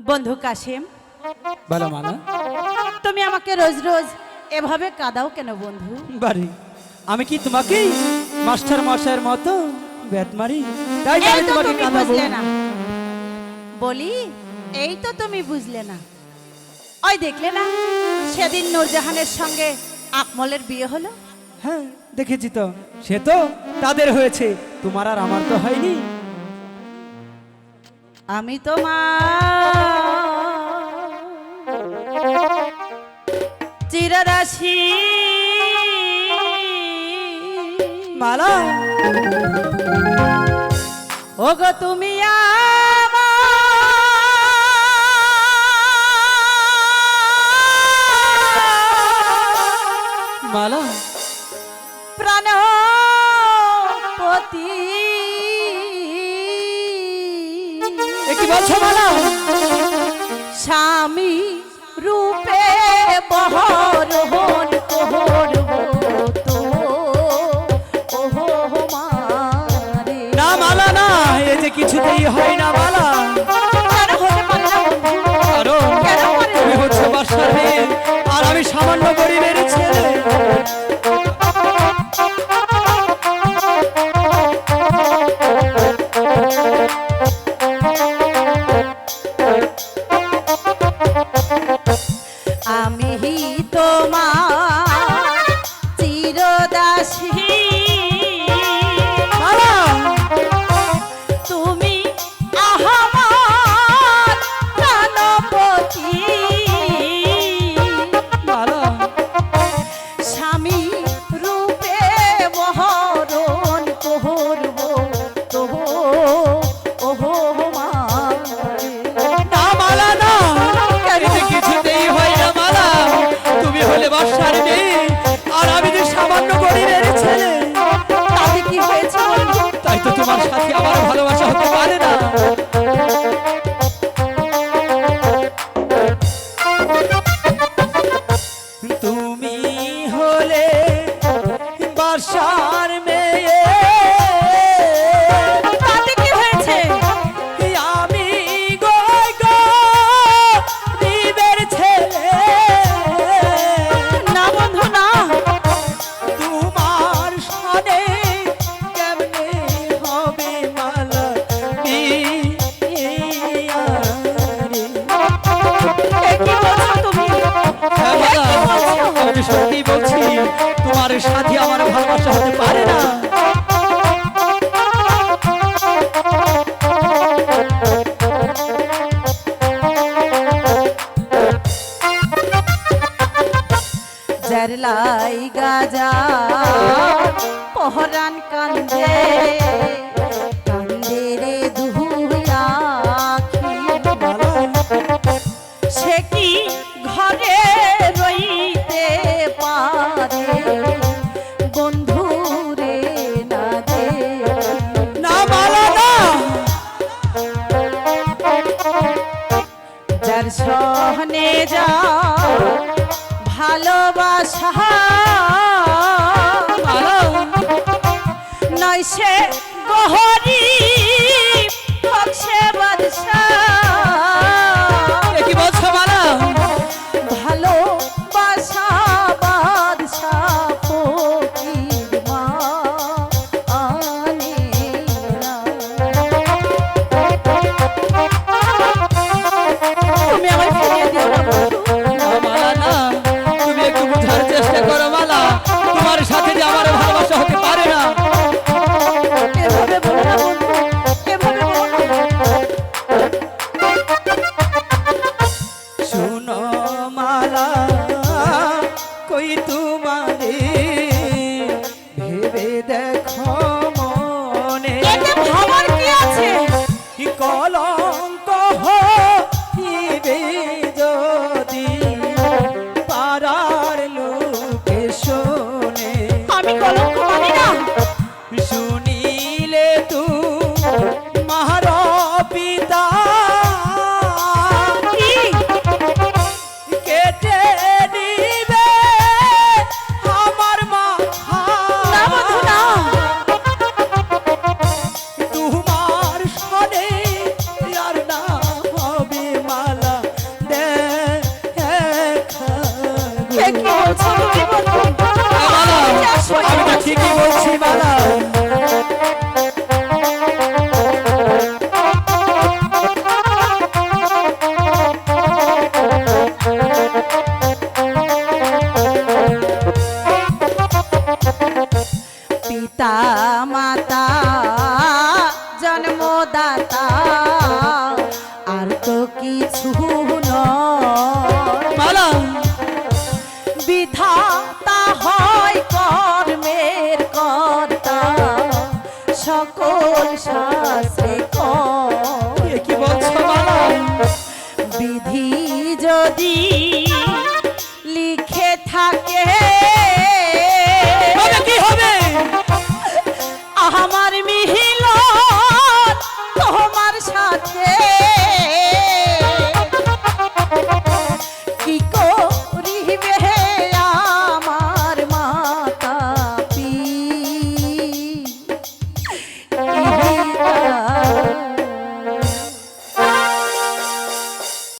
বন্ধু কাশেম বলো মালা তুমি আমাকে রোজ রোজ এভাবে কাদাও কেন বন্ধু? বাড়ি। আমি কি তোমাকে মাস্টার মশাইয়ের মতো ব্যাট মারি? তাই তো এই তো তোমাকে তুমি কাঁদাবো। বুঝলে না। বলি এই তো তুমি বুঝলে না। ওই দেখলে না সেদিন নূরজাহানের সঙ্গে আকমলের বিয়ে হলো? হ্যাঁ দেখেছি তো। সে তো তাদের হয়েছে। তোমার আর আমার তো হয়নি। আমি তোমার মালা ওগো তুমি মালা বলছো মালা স্বামী রূপে বহর হন কোহর তো? না মালা না এ যে কিছুতেই হয় না মালা? কারণ? তুমি হচ্ছে? বাসার আর আমি সামান্য আমি তোমার হলে মেয়ে আর আমি যে সামান্য গরিবের ছেলে, তাতে কি হয়েছে তাই তো তোমার সাথে আমার ভালোবাসা হতে পারে না। তুমি হলে বাসার আমি সত্যি বলছি তোমার সাথে আমার ভালোবাসা হতে পারে না। জরলাই গাজা পহরান কান্দে। যার সহনে যা ভালোবাসা নয় সে গহরি মালা কই তোমারে সকল শাস্ত্রে কি বিধি যদি লিখে থাকে